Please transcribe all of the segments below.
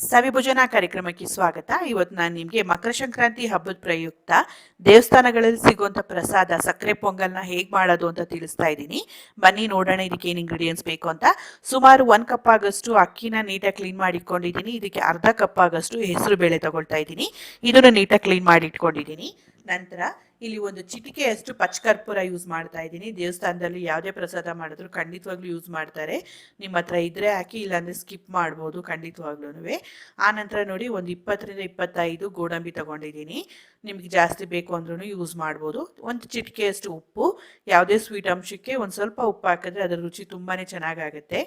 ಸವಿಭೋಜನಾ ಕಾರ್ಯಕ್ರಮಕ್ಕೆ ಸ್ವಾಗತ. ಇವತ್ತು ನಾನು ನಿಮಗೆ ಮಕರ ಸಂಕ್ರಾಂತಿ ಹಬ್ಬದ ಪ್ರಯುಕ್ತ ದೇವಸ್ಥಾನಗಳಲ್ಲಿ ಸಿಗುವಂತ ಪ್ರಸಾದ, ಸಕ್ಕರೆ ಪೊಂಗಲ್ನ ಹೇಗೆ ಮಾಡೋದು ಅಂತ ತಿಳಿಸ್ತಾ ಇದ್ದೀನಿ. ಬನ್ನಿ ನೋಡೋಣ ಇದಕ್ಕೆ ಏನು ಇಂಗ್ರೀಡಿಯೆಂಟ್ಸ್ ಬೇಕು ಅಂತ. ಸುಮಾರು ಒಂದು ಕಪ್ ಆಗಷ್ಟು ಅಕ್ಕಿನ ನೀಟಾಗಿ ಕ್ಲೀನ್ ಮಾಡಿ ಇಟ್ಕೊಂಡಿದ್ದೀನಿ ಇದಕ್ಕೆ ಅರ್ಧ ಕಪ್ ಆಗಷ್ಟು ಹೆಸರು ಬೇಳೆ ತಗೊಳ್ತಾ ಇದ್ದೀನಿ. ಇದನ್ನು ನೀಟಾಗಿ ಕ್ಲೀನ್ ಮಾಡಿ ಇಟ್ಕೊಂಡಿದ್ದೀನಿ ನಂತರ ಇಲ್ಲಿ ಒಂದು ಚಿಟಿಕೆಯಷ್ಟು ಪಚ್ಚಕರ್ಪೂರ ಯೂಸ್ ಮಾಡ್ತಾ ಇದ್ದೀನಿ. ದೇವಸ್ಥಾನದಲ್ಲಿ ಯಾವುದೇ ಪ್ರಸಾದ ಮಾಡಿದ್ರು ಖಂಡಿತವಾಗ್ಲೂ ಯೂಸ್ ಮಾಡ್ತಾರೆ. ನಿಮ್ಮ ಹತ್ರ ಇದ್ರೆ ಹಾಕಿ, ಇಲ್ಲಾಂದ್ರೆ ಸ್ಕಿಪ್ ಮಾಡ್ಬೋದು ಖಂಡಿತವಾಗ್ಲೂ ಆ ನಂತರ ನೋಡಿ ಒಂದು ಇಪ್ಪತ್ತರಿಂದ ಇಪ್ಪತ್ತೈದು ಗೋಡಂಬಿ ತಗೊಂಡಿದ್ದೀನಿ. ನಿಮಗೆ ಜಾಸ್ತಿ ಬೇಕು ಅಂದ್ರೂ ಯೂಸ್ ಮಾಡ್ಬೋದು. ಒಂದು ಚಿಟಿಕೆಯಷ್ಟು ಉಪ್ಪು, ಯಾವುದೇ ಸ್ವೀಟ್ ಅಂಶಕ್ಕೆ ಒಂದು ಸ್ವಲ್ಪ ಉಪ್ಪು ಹಾಕಿದ್ರೆ ಅದರ ರುಚಿ ತುಂಬಾ ಚೆನ್ನಾಗಾಗುತ್ತೆ.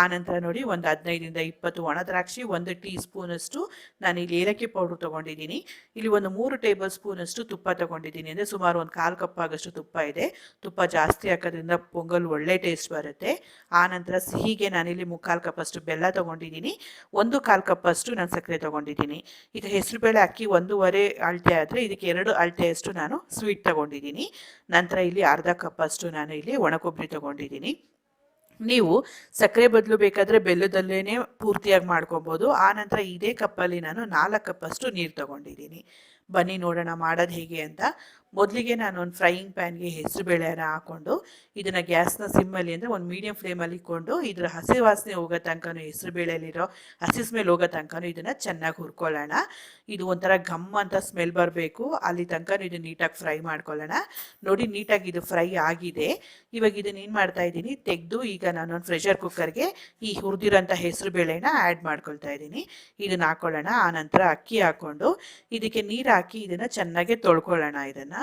ಆ ನಂತರ ನೋಡಿ ಒಂದು ಹದಿನೈದರಿಂದ ಇಪ್ಪತ್ತು ಒಣ ದ್ರಾಕ್ಷಿ, ಒಂದು ಟೀ ಸ್ಪೂನಷ್ಟು ನಾನು ಇಲ್ಲಿ ಏಲಕ್ಕಿ ಪೌಡರ್ ತೊಗೊಂಡಿದ್ದೀನಿ. ಇಲ್ಲಿ ಒಂದು ಮೂರು ಟೇಬಲ್ ಸ್ಪೂನಷ್ಟು ತುಪ್ಪ ತಗೊಂಡಿದ್ದೀನಿ. ಅಂದರೆ ಸುಮಾರು ಒಂದು ಕಾಲು ಕಪ್ ಆಗಷ್ಟು ತುಪ್ಪ ಇದೆ. ತುಪ್ಪ ಜಾಸ್ತಿ ಹಾಕೋದ್ರಿಂದ ಪೊಂಗಲ್ ಒಳ್ಳೆ ಟೇಸ್ಟ್ ಬರುತ್ತೆ. ಆ ನಂತರ ಸಿಹಿಗೆ ನಾನಿಲ್ಲಿ ಮುಕ್ಕಾಲು ಕಪ್ಪಷ್ಟು ಬೆಲ್ಲ ತಗೊಂಡಿದ್ದೀನಿ. ಒಂದು ಕಾಲು ಕಪ್ಪಷ್ಟು ನಾನು ಸಕ್ಕರೆ ತಗೊಂಡಿದ್ದೀನಿ. ಈಗ ಹೆಸರುಬೇಳೆ ಅಕ್ಕಿ ಒಂದೂವರೆ ಅಳತೆ ಆದರೆ ಇದಕ್ಕೆ ಎರಡು ಅಳತೆಯಷ್ಟು ನಾನು ಸ್ವೀಟ್ ತಗೊಂಡಿದ್ದೀನಿ. ನಂತರ ಇಲ್ಲಿ ಅರ್ಧ ಕಪ್ಪಷ್ಟು ನಾನು ಇಲ್ಲಿ ಒಣಕೊಬ್ಬರಿ ತಗೊಂಡಿದ್ದೀನಿ. ನೀವು ಸಕ್ಕರೆ ಬದಲು ಬೇಕಾದರೆ ಬೆಲ್ಲದಲ್ಲೇ ಪೂರ್ತಿಯಾಗಿ ಮಾಡ್ಕೊಬೋದು. ಆ ನಂತರ ಇದೇ ಕಪ್ಪಲ್ಲಿ ನಾನು ನಾಲ್ಕು ಕಪ್ಪಷ್ಟು ನೀರು ತಗೊಂಡಿದ್ದೀನಿ. ಬನ್ನಿ ನೋಡೋಣ ಮಾಡೋದು ಹೇಗೆ ಅಂತ. ಮೊದಲಿಗೆ ನಾನು ಒಂದು ಫ್ರೈಯಿಂಗ್ ಪ್ಯಾನ್ಗೆ ಹೆಸರು ಬೇಳೆನ ಹಾಕ್ಕೊಂಡು ಇದನ್ನು ಗ್ಯಾಸ್ನ ಸಿಮ್ಮಲ್ಲಿ ಅಂದರೆ ಒಂದು ಮೀಡಿಯಂ ಫ್ಲೇಮಲ್ಲಿ ಇಟ್ಕೊಂಡು, ಇದರ ಹಸಿ ವಾಸನೆ ಹೋಗೋ ತನಕನೂ, ಹೆಸರು ಬೇಳೆಯಲ್ಲಿರೋ ಹಸಿ ಸ್ಮೆಲ್ ಹೋಗೋ ತನಕನೂ ಇದನ್ನು ಚೆನ್ನಾಗಿ ಹುರ್ಕೊಳ್ಳೋಣ. ಇದು ಒಂಥರ ಘಮ್ ಅಂತ ಸ್ಮೆಲ್ ಬರಬೇಕು. ಅಲ್ಲಿ ತನಕ ಇದು ನೀಟಾಗಿ ಫ್ರೈ ಮಾಡ್ಕೊಳ್ಳೋಣ. ನೋಡಿ, ನೀಟಾಗಿ ಇದು ಫ್ರೈ ಆಗಿದೆ. ಇವಾಗ ಇದನ್ನ ಏನು ಮಾಡ್ತಾ ಇದ್ದೀನಿ? ತೆಗೆದು ಈಗ ನಾನು ಒಂದು ಪ್ರೆಷರ್ ಕುಕ್ಕರ್ಗೆ ಈ ಹುರಿದಿರೋಂಥ ಹೆಸರು ಬೇಳೆನ ಆ್ಯಡ್ ಮಾಡ್ಕೊಳ್ತಾ ಇದ್ದೀನಿ. ಇದನ್ನ ಹಾಕೊಳ್ಳೋಣ. ಆನಂತರ ಅಕ್ಕಿ ಹಾಕ್ಕೊಂಡು ಇದಕ್ಕೆ ನೀರು ಹಾಕಿ ಇದನ್ನು ಚೆನ್ನಾಗಿ ತೊಳ್ಕೊಳ್ಳೋಣ ಇದನ್ನು.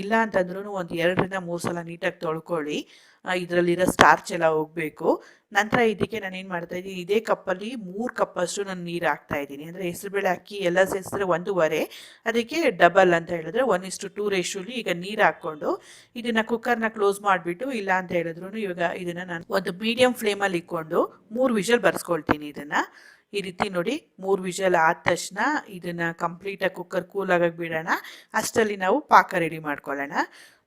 ಇಲ್ಲ ಅಂತಂದ್ರೂ ಒಂದು ಎರಡರಿಂದ ಮೂರು ಸಲ ನೀಟಾಗಿ ತೊಳ್ಕೊಳ್ಳಿ. ಇದರಲ್ಲಿರೋ ಸ್ಟಾರ್ಚ್ ಎಲ್ಲ ಹೋಗಬೇಕು. ನಂತರ ಇದಕ್ಕೆ ನಾನು ಏನು ಮಾಡ್ತಾ ಇದ್ದೀನಿ, ಇದೇ ಕಪ್ಪಲ್ಲಿ ಮೂರು ಕಪ್ಪಷ್ಟು ನಾನು ನೀರು ಹಾಕ್ತಾ ಇದ್ದೀನಿ. ಅಂದರೆ ಹೆಸರುಬೇಳೆ ಅಕ್ಕಿ, ಎಲ್ಲ ಸೇರಿಸಿದ್ರೆ ಒಂದೂವರೆ. ಅದಕ್ಕೆ ಡಬಲ್ ಅಂತ ಹೇಳಿದ್ರೆ ಒನ್ ಇಷ್ಟು ಟೂ ರೇಷುಲಿ ಈಗ ನೀರು ಹಾಕ್ಕೊಂಡು ಇದನ್ನು ಕುಕ್ಕರ್ನ ಕ್ಲೋಸ್ ಮಾಡಿಬಿಟ್ಟು, ಇಲ್ಲ ಅಂತ ಹೇಳಿದ್ರು ಇವಾಗ ಇದನ್ನು ನಾನು ಒಂದು ಮೀಡಿಯಂ ಫ್ಲೇಮಲ್ಲಿ ಇಕ್ಕೊಂಡು ಮೂರು ವಿಷಲ್ ಬರ್ಸ್ಕೊಳ್ತೀನಿ ಇದನ್ನು. ಈ ರೀತಿ ನೋಡಿ ಮೂರು ವಿಷಲ್ ಆದ ತಕ್ಷಣ ಇದನ್ನು ಕಂಪ್ಲೀಟಾಗಿ ಕುಕ್ಕರ್ ಕೂಲ್ ಬಿಡೋಣ. ಅಷ್ಟರಲ್ಲಿ ನಾವು ಪಾಕ ರೆಡಿ ಮಾಡ್ಕೊಳ್ಳೋಣ.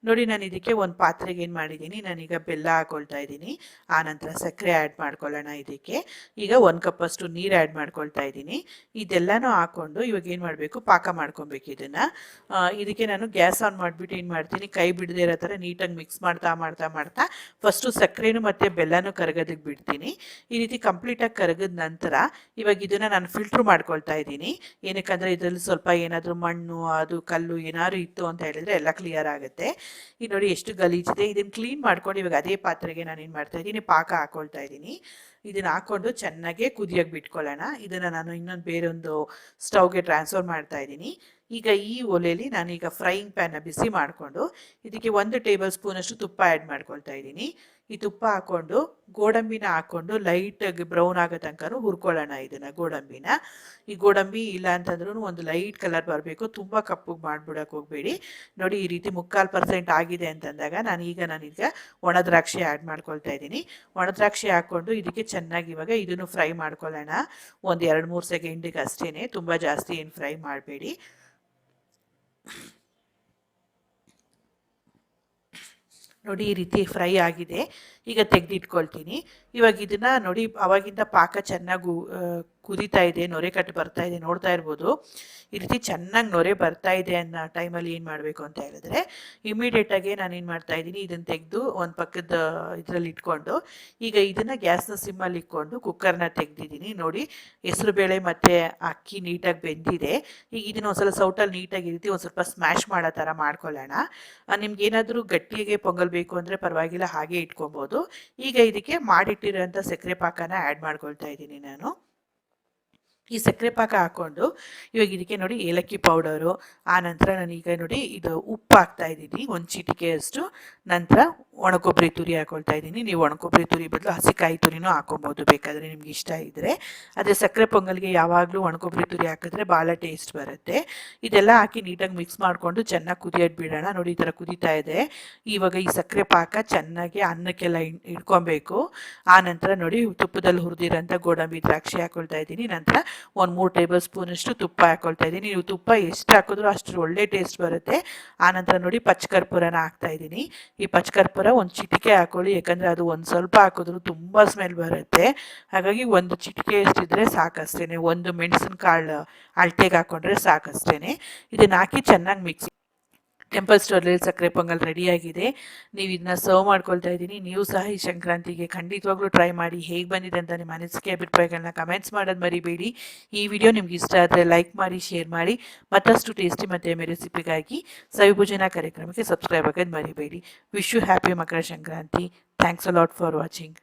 ನೋಡಿ, ನಾನು ಇದಕ್ಕೆ ಒಂದು ಪಾತ್ರೆಗೆ ಏನು ಮಾಡಿದ್ದೀನಿ ನಾನೀಗ ಬೆಲ್ಲ ಹಾಕೊಳ್ತಾ ಇದ್ದೀನಿ. ಆ ನಂತರ ಸಕ್ಕರೆ ಆ್ಯಡ್ ಮಾಡ್ಕೊಳ್ಳೋಣ ಇದಕ್ಕೆ. ಈಗ ಒಂದು ಕಪ್ಪಷ್ಟು ನೀರು ಆ್ಯಡ್ ಮಾಡ್ಕೊಳ್ತಾ ಇದ್ದೀನಿ. ಇದೆಲ್ಲನೂ ಹಾಕ್ಕೊಂಡು ಇವಾಗ ಏನು ಮಾಡಬೇಕು, ಪಾಕ ಮಾಡ್ಕೊಬೇಕು ಇದನ್ನು. ಇದಕ್ಕೆ ನಾನು ಗ್ಯಾಸ್ ಆನ್ ಮಾಡಿಬಿಟ್ಟು ಏನು ಮಾಡ್ತೀನಿ, ಕೈ ಬಿಡದೇ ಇರೋ ಥರ ನೀಟಾಗಿ ಮಿಕ್ಸ್ ಮಾಡ್ತಾ ಮಾಡ್ತಾ ಮಾಡ್ತಾ ಫಸ್ಟು ಸಕ್ಕರೆನೂ ಮತ್ತು ಬೆಲ್ಲನೂ ಕರಗೋದಕ್ಕೆ ಬಿಡ್ತೀನಿ. ಈ ರೀತಿ ಕಂಪ್ಲೀಟಾಗಿ ಕರಗಿದ ನಂತರ ಇವಾಗ ಇದನ್ನು ನಾನು ಫಿಲ್ಟ್ರ್ ಮಾಡ್ಕೊಳ್ತಾ ಇದ್ದೀನಿ. ಏನಕ್ಕಂದರೆ ಇದರಲ್ಲಿ ಸ್ವಲ್ಪ ಏನಾದರೂ ಮಣ್ಣು, ಅದು, ಕಲ್ಲು ಏನಾದ್ರು ಇತ್ತು ಅಂತ ಹೇಳಿದ್ರೆ ಎಲ್ಲ ಕ್ಲಿಯರ್ ಆಗುತ್ತೆ. ಈಗ ನೋಡಿ ಎಷ್ಟು ಗಲೀಜಿದೆ. ಇದನ್ನು ಕ್ಲೀನ್ ಮಾಡ್ಕೊಂಡು ಇವಾಗ ಅದೇ ಪಾತ್ರೆಗೆ ನಾನು ಏನು ಮಾಡ್ತಾ ಇದ್ದೀನಿ, ಪಾಕ ಹಾಕೊಳ್ತಾ ಇದ್ದೀನಿ. ಇದನ್ನ ಹಾಕೊಂಡು ಚೆನ್ನಾಗೆ ಕುದಿಯೋಕೆ ಬಿಟ್ಕೊಳ್ಳೋಣ. ಇದನ್ನು ನಾನು ಇನ್ನೊಂದು ಬೇರೊಂದು ಸ್ಟವ್ಗೆ ಟ್ರಾನ್ಸ್ಫರ್ ಮಾಡ್ತಾ ಇದ್ದೀನಿ. ಈಗ ಈ ಒಲೆಯಲ್ಲಿ ನಾನೀಗ ಫ್ರೈಯಿಂಗ್ ಪ್ಯಾನ್ನ ಬಿಸಿ ಮಾಡಿಕೊಂಡು ಇದಕ್ಕೆ ಒಂದು ಟೇಬಲ್ ಸ್ಪೂನಷ್ಟು ತುಪ್ಪ ಆ್ಯಡ್ ಮಾಡ್ಕೊಳ್ತಾ ಇದ್ದೀನಿ. ಈ ತುಪ್ಪ ಹಾಕ್ಕೊಂಡು ಗೋಡಂಬಿನ ಹಾಕ್ಕೊಂಡು ಲೈಟಾಗಿ ಬ್ರೌನ್ ಆಗೋ ತನಕ ಹುರ್ಕೊಳ್ಳೋಣ ಇದನ್ನು ಗೋಡಂಬಿನ. ಈ ಗೋಡಂಬಿ ಇಲ್ಲ ಅಂತಂದ್ರೂ ಒಂದು ಲೈಟ್ ಕಲರ್ ಬರಬೇಕು. ತುಂಬ ಕಪ್ಪಗೆ ಮಾಡಿಬಿಡೋಕೆ ಹೋಗಬೇಡಿ. ನೋಡಿ ಈ ರೀತಿ ಮುಕ್ಕಾಲು ಪರ್ಸೆಂಟ್ ಆಗಿದೆ ಅಂತಂದಾಗ ನಾನು ಈಗ ನಾನೀಗ ಒಣದ್ರಾಕ್ಷಿ ಆ್ಯಡ್ ಮಾಡ್ಕೊಳ್ತಾ ಇದ್ದೀನಿ. ಒಣದ್ರಾಕ್ಷಿ ಹಾಕ್ಕೊಂಡು ಇದಕ್ಕೆ ಚೆನ್ನಾಗಿ ಇವಾಗ ಇದನ್ನು ಫ್ರೈ ಮಾಡ್ಕೊಳ್ಳೋಣ. ಒಂದು ಎರಡು ಮೂರು ಸೆಕೆಂಡಿಗೆ ಅಷ್ಟೇ ತುಂಬ ಜಾಸ್ತಿ ಏನು ಫ್ರೈ ಮಾಡಬೇಡಿ. ನೋಡಿ ಈ ರೀತಿ ಫ್ರೈ ಆಗಿದೆ. ಈಗ ತೆಗೆದಿಟ್ಕೊಳ್ತೀನಿ. ಇವಾಗ ಇದನ್ನು ನೋಡಿ ಅವಾಗಿಂದ ಪಾಕ ಚೆನ್ನಾಗಿ ಕುದೀತಾ ಇದೆ, ನೊರೆ ಕಟ್ಟು ಬರ್ತಾ ಇದೆ, ನೋಡ್ತಾ ಇರ್ಬೋದು. ಈ ರೀತಿ ಚೆನ್ನಾಗಿ ನೊರೆ ಬರ್ತಾ ಇದೆ ಅನ್ನೋ ಟೈಮಲ್ಲಿ ಏನು ಮಾಡಬೇಕು ಅಂತ ಹೇಳಿದ್ರೆ ಇಮಿಡಿಯೇಟಾಗಿ ನಾನು ಏನು ಮಾಡ್ತಾ ಇದ್ದೀನಿ ಇದನ್ನು ತೆಗೆದು ಒಂದು ಪಕ್ಕದ ಇದರಲ್ಲಿ ಇಟ್ಕೊಂಡು, ಈಗ ಇದನ್ನು ಗ್ಯಾಸ್ನ ಸಿಮ್ಮಲ್ಲಿ ಇಟ್ಕೊಂಡು ಕುಕ್ಕರ್ನ ತೆಗೆದಿದ್ದೀನಿ. ನೋಡಿ ಹೆಸರುಬೇಳೆ ಮತ್ತು ಅಕ್ಕಿ ನೀಟಾಗಿ ಬೆಂದಿದೆ. ಈಗ ಇದನ್ನು ಒಂದ್ಸಲ ಸೌಟಲ್ಲಿ ನೀಟಾಗಿ ಈ ರೀತಿ ಒಂದು ಸ್ವಲ್ಪ ಸ್ಮ್ಯಾಶ್ ಮಾಡೋ ಥರ ಮಾಡ್ಕೊಳ್ಳೋಣ. ನಿಮ್ಗೆ ಏನಾದರೂ ಗಟ್ಟಿಗೆ ಪೊಂಗಲ್ ಬೇಕು ಅಂದರೆ ಪರವಾಗಿಲ್ಲ, ಹಾಗೆ ಇಟ್ಕೊಬೋದು. ಈಗ ಇದಕ್ಕೆ ಮಾಡಿಟ್ಟಿರೋಂಥ ಸಕ್ಕರೆ ಪಾಕನ ಆ್ಯಡ್ ಮಾಡ್ಕೊಳ್ತಾ ಇದ್ದೀನಿ ನಾನು. ಈ ಸಕ್ಕರೆ ಪಾಕ ಹಾಕ್ಕೊಂಡು ಇವಾಗ ಇದಕ್ಕೆ ನೋಡಿ ಏಲಕ್ಕಿ ಪೌಡರು ಆ ನಂತರ ನಾನೀಗ ನೋಡಿ ಇದು ಉಪ್ಪು ಹಾಕ್ತಾ ಇದ್ದೀನಿ, ಒಂದು ಚಿಟಿಕೆಯಷ್ಟು ನಂತರ ಒಣಕೊಬ್ಬರಿ ತುರಿ ಹಾಕೊಳ್ತಾ ಇದ್ದೀನಿ. ನೀವು ಒಣಕೊಬ್ಬರಿ ತುರಿ ಬದಲು ಹಸಿಕಾಯಿ ತುರಿನೂ ಹಾಕೊಬೋದು ಬೇಕಾದರೆ ನಿಮ್ಗೆ ಇಷ್ಟ ಇದ್ದರೆ ಅದೇ ಸಕ್ಕರೆ ಪೊಂಗಲ್ಗೆ ಯಾವಾಗಲೂ ಒಣಕೊಬ್ಬರಿ ತುರಿ ಹಾಕಿದ್ರೆ ಭಾಳ ಟೇಸ್ಟ್ ಬರುತ್ತೆ. ಇದೆಲ್ಲ ಹಾಕಿ ನೀಟಾಗಿ ಮಿಕ್ಸ್ ಮಾಡಿಕೊಂಡು ಚೆನ್ನಾಗಿ ಕುದಿಯೋದು ಬಿಡೋಣ. ನೋಡಿ ಈ ಥರ ಕುದೀತಾ ಇದೆ. ಇವಾಗ ಈ ಸಕ್ಕರೆ ಪಾಕ ಚೆನ್ನಾಗಿ ಅನ್ನಕ್ಕೆಲ್ಲ ಇಟ್ಕೊಬೇಕು. ಆ ನಂತರ ನೋಡಿ ತುಪ್ಪದಲ್ಲಿ ಹುರಿದಿರೋಂಥ ಗೋಡಂಬಿ ದ್ರಾಕ್ಷಿ ಹಾಕೊಳ್ತಾ ಇದ್ದೀನಿ. ನಂತರ ಒಂದು ಮೂರು ಟೇಬಲ್ ಸ್ಪೂನಷ್ಟು ತುಪ್ಪ ಹಾಕೊಳ್ತಾ ಇದ್ದೀನಿ. ನೀವು ತುಪ್ಪ ಎಷ್ಟು ಹಾಕಿದ್ರೂ ಅಷ್ಟು ಒಳ್ಳೆ ಟೇಸ್ಟ್ ಬರುತ್ತೆ. ಆನಂತರ ನೋಡಿ ಪಚ್ಚಕರ್ಪೂರನ ಹಾಕ್ತಾ ಇದ್ದೀನಿ. ಈ ಪಚ್ಚಕರ್ಪೂರ ಒಂದು ಚಿಟಿಕೆ ಹಾಕೊಳ್ಳಿ, ಯಾಕಂದರೆ ಅದು ಒಂದು ಸ್ವಲ್ಪ ಹಾಕಿದ್ರು ತುಂಬ ಸ್ಮೆಲ್ ಬರುತ್ತೆ. ಹಾಗಾಗಿ ಒಂದು ಚಿಟಿಕೆ ಎಷ್ಟಿದ್ರೆ ಸಾಕಷ್ಟೇ ಒಂದು ಮೆಣಸಿನ ಕಾಳು ಅಳತೆಗೆ ಹಾಕೊಂಡ್ರೆ ಸಾಕಷ್ಟೇ ಇದನ್ನು ಹಾಕಿ ಚೆನ್ನಾಗಿ ಮಿಕ್ಸ್ ಟೆಂಪಲ್ ಸ್ಟೋರಲ್ಲಿ ಸಕ್ಕರೆ ಪೊಂಗಲ್ ರೆಡಿಯಾಗಿದೆ ನೀವು ಇದನ್ನ ಸರ್ವ್ ಮಾಡ್ಕೊಳ್ತಾ ಇದ್ದೀನಿ. ನೀವು ಸಹ ಈ ಸಂಕ್ರಾಂತಿಗೆ ಖಂಡಿತವಾಗ್ಲೂ ಟ್ರೈ ಮಾಡಿ ಹೇಗೆ ಬಂದಿದೆ ಅಂತ ನಿಮ್ಮ ಅನಿಸಿಕೆ ಅಭಿಪ್ರಾಯಗಳನ್ನ ಕಮೆಂಟ್ಸ್ ಮಾಡೋದು ಮರಿಬೇಡಿ. ಈ ವಿಡಿಯೋ ನಿಮ್ಗೆ ಇಷ್ಟ ಆದರೆ ಲೈಕ್ ಮಾಡಿ ಶೇರ್ ಮಾಡಿ, ಮತ್ತಷ್ಟು ಟೇಸ್ಟಿ ಮತ್ತು ಎಮ್ಮೆ ರೆಸಿಪಿಗಾಗಿ ಸವಿಭೋಜನ ಕಾರ್ಯಕ್ರಮಕ್ಕೆ ಸಬ್ಸ್ಕ್ರೈಬ್ ಆಗೋದು ಮರಿಬೇಡಿ. Wish you happy Makara Sankranti. Thanks a lot for watching